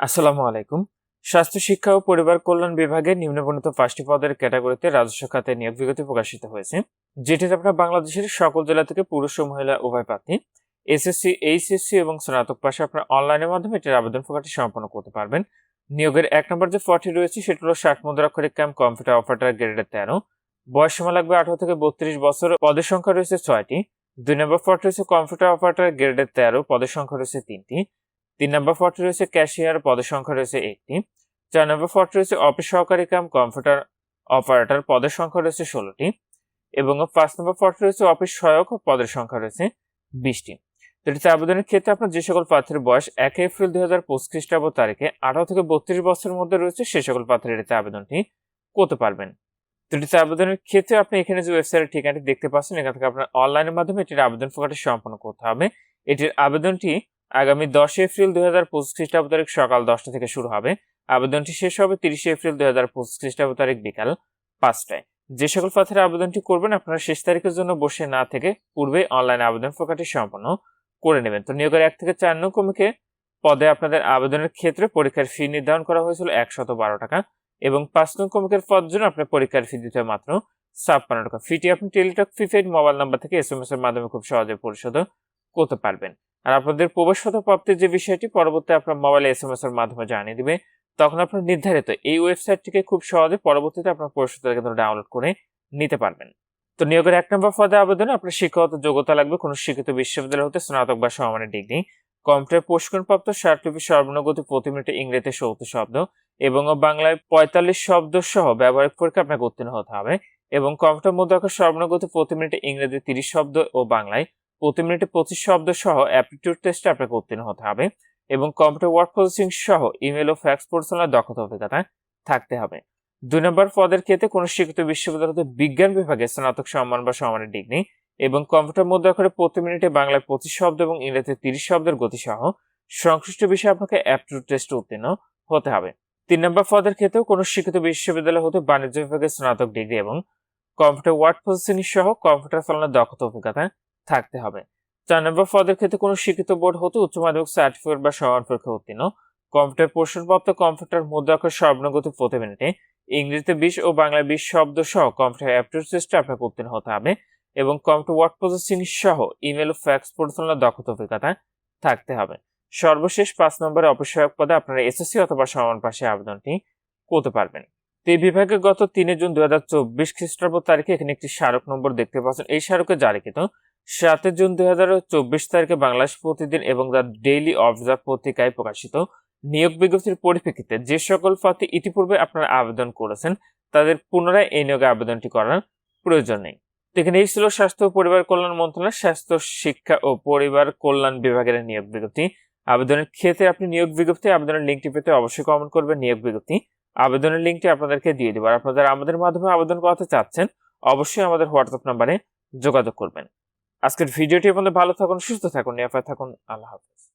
আসসালামু আলাইকুম। স্বাস্থ্য, শিক্ষা ও পরিবার কল্যাণ বিভাগে নিম্নবর্ণিত পাঁচটি পদের ক্যাটাগরিতে রাজস্ব খাতে নিয়োগ বিজ্ঞপ্তি প্রকাশিত হয়েছে, যেটিতে আপনারা বাংলাদেশের সকল জেলা থেকে পুরুষ ও মহিলা উভয় প্রার্থী, এসএসসি, এইচএসসি এবং স্নাতক পাশে আপনারা অনলাইনের মাধ্যমে এটির আবেদন প্রকাশটি সম্পন্ন করতে পারবেন। নিয়োগের এক নম্বর যে ফর্টি রয়েছে, সেটি হলো ষাট মুদ্রাক্ষরিক ক্যাম্প কম্পিউটার অপারেটর গ্রেডের তেরো। বয়স সীমা লাগবে আঠারো থেকে বত্রিশ বছর। পদের সংখ্যা রয়েছে ছয়টি। দুই নম্বর ফর্টি রয়েছে কম্পিউটার অপারেটর গ্রেডের তেরো। পদের সংখ্যা রয়েছে তিনটি। তিন নম্বর ফর্টি রয়েছে ক্যাশিয়ার, পদের সংখ্যা রয়েছে একটি। চার নম্বর ফর্টি রয়েছে অফিস সহকারী কাম, কম্পিউটার অপারেটর, পদের সংখ্যা রয়েছে ষোলোটি। এবং পাঁচ নম্বর ফর্টি রয়েছে অফিস সহায়ক, পদের সংখ্যা রয়েছে বিশটি। তো আবেদনের ক্ষেত্রে আপনার যে সকল প্রার্থীর বয়স, এক এপ্রিল দুই হাজার পঁচিশ খ্রিস্টাব্দ তারিখে আঠারো থেকে বত্রিশ বছরের মধ্যে রয়েছে, সে সকল প্রার্থীর এটিতে আবেদনটি করতে পারবেন। তো আবেদনের ক্ষেত্রে আপনি এখানে যে ওয়েবসাইটের ঠিকানাটি দেখতে পাচ্ছেন, এখান থেকে আপনার অনলাইনের মাধ্যমে এটির আবেদন প্রকাশটি সম্পন্ন করতে হবে। এটির আবেদনটি আগামী দশ এপ্রিল দুই হাজার পঁচিশ খ্রিস্টাব্দ তারিখ সকাল দশটা থেকে শুরু হবে। আবেদনটি শেষ হবে তিরিশে এপ্রিল দুই হাজার পঁচিশ খ্রিস্টাব্দ তারিখ বিকাল পাঁচটায়। যে সকল প্রার্থীরা আবেদনটি করবেন, আপনারা শেষ তারিখের জন্য বসে না থেকে পূর্বে অনলাইন আবেদন প্রকাশটি সম্পন্ন করে নেবেন। তো নিয়োগের এক থেকে চার নং কমিকে পদে আপনাদের আবেদনের ক্ষেত্রে পরীক্ষার ফি নির্ধারণ করা হয়েছিল একশত বারো টাকা এবং পাঁচ নং কমিকের পদ জন্য আপনার পরীক্ষার ফি দিতে মাত্র ছাপ্পান্ন টাকা। ফিটি আপনি টেলিটক প্রিপেড মোবাইল নাম্বার থেকে এস এম এস এর মাধ্যমে খুব সহজে পরিশোধ করতে পারবেন। আর আপনাদের প্রবেশগত প্রাপ্তির যে বিষয়টি, পরবর্তী আপনার মোবাইলে এস এম এস এর মাধ্যমে জানিয়ে দিবে, তখন আপনার নির্ধারিত এই ওয়েবসাইটটিকে খুব সহজে পরবর্তীতে আপনার পরিশোধের কেন্দ্র ডাউনলোড করে নিতে পারবেন। তো নিয়োগের এক নম্বর পদে আবেদনে আপনার শিক্ষাগত যোগ্যতা লাগবে কোনো শিক্ষিত বিশ্ববিদ্যালয় হতে স্নাতক বা সমানের ডিগ্রি, কম্পিউটার প্রশিক্ষণপ্রাপ্ত ষাটলিপি সর্বনগতি প্রতি মিনিটে ইংরেজিতে সত্তর শব্দ এবং বাংলায় পঁয়তাল্লিশ শব্দ সহ ব্যবহারিক পরীক্ষা আপনাকে উত্তীর্ণ হতে হবে এবং কম্পিউটার মুদ্রাক্ষর সর্বনগতি প্রতি মিনিটে ইংরেজি তিরিশ শব্দ ও বাংলায় প্রতি মিনিটে পঁচিশ শব্দ সহ অ্যাপটিটিউড টেস্টে আপনাকে উত্তীর্ণ হতে হবে এবং কম্পিউটার ওয়ার্ক প্রসেসিং সহ ইমেল ও ফ্যাক্স পরিচালনার দক্ষতা অভিজ্ঞতা থাকতে হবে। দুই নম্বর পদের ক্ষেত্রে কোনো শিক্ষিত বিশ্ববিদ্যালয় হতে বিজ্ঞান বিভাগে স্নাতক সম্মান বা সমানের ডিগ্রি এবং কম্পিউটার মধ্যে করে প্রতি মিনিটে বাংলায় পঁচিশ শব্দ এবং ইংরেজিতে তিরিশ শব্দের গতি সহ সংশ্লিষ্ট বিষয়ে আপনাকে অ্যাপটিটিউড টেস্টে উত্তীর্ণ হতে হবে। তিন নম্বর পদের ক্ষেত্রেও কোনো শিক্ষিত বিশ্ববিদ্যালয় হতে বাণিজ্য বিভাগে স্নাতক ডিগ্রি এবং কম্পিউটার ওয়ার্ড প্রসেসিং সহ কম্পিউটার চালানোর দক্ষতা অভিজ্ঞতা থাকতে হবে। চার নম্বর পদের ক্ষেত্রে কোনো শিক্ষিত বোর্ড হতে উচ্চ মাধ্যমিক সার্টিফিকেট বা সমান পরীক্ষা উত্তীর্ণ। কম্পিউটার প্রশ্নপ্রাপ্ত কম্পিউটার মুদ্রাক্ষর সর্বনগতি প্রতি মিনিটে ইংরেজিতে বিশ ও বাংলা বিশ শব্দ সহ কম্পিউটার অ্যাপটিউড টেস্টে আপনাকে উত্তীর্ণ হতে হবে এবং কম্পিউটার ওয়ার্ড প্রসেসিং সহ ইমেল ও ফ্যাক্স পরিচালনার দক্ষতা অভিজ্ঞতা থাকতে হবে। সর্বশেষ পাঁচ নম্বরে, অপসহায়ক পদে আপনারা এসএসসি অথবা সমান পাশে আবেদনটি করতে পারবেন। তো এই বিভাগে গত তিনে জুন দুই হাজার চব্বিশ খ্রিস্টাব্দ তারিখে এখানে একটি স্মারক নম্বর দেখতে পাচ্ছেন। এই স্মারকে জারিকৃত সাতই জুন দুই হাজার চব্বিশ তারিখে বাংলাদেশ প্রতিদিন এবং দ্য ডেইলি অবজার্ভ পত্রিকায় প্রকাশিত নিয়োগ বিজ্ঞপ্তির পরিপ্রেক্ষিতে যে সকল প্রার্থী ইতিপূর্বে আপনারা আবেদন করেছেন, তাদের পুনরায় এই নিয়োগে আবেদনটি করার প্রয়োজন নেই। এখানে এই ছিল স্বাস্থ্য পরিবার কল্যাণ মন্ত্রণালয়, স্বাস্থ্য, শিক্ষা ও পরিবার কল্যাণ বিভাগের নিয়োগ বিজ্ঞপ্তি। আবেদনের ক্ষেত্রে আপনি নিয়োগ বিজ্ঞপ্তি, আবেদনের লিঙ্কটি পেতে অবশ্যই কমেন্ট করবেন নিয়োগ বিজ্ঞপ্তি। আবেদনের লিঙ্কটি আপনাদেরকে দিয়ে দেবো। আর আপনারা আমাদের মাধ্যমে আবেদন করাতে চাচ্ছেন, অবশ্যই আমাদের হোয়াটসঅ্যাপ নাম্বারে যোগাযোগ করবেন। আজকের ভিডিওটি আপনাদের ভালো থাকুন সুস্থ থাকুন নিরাপদ থাকুন। আল্লাহ হাফেজ।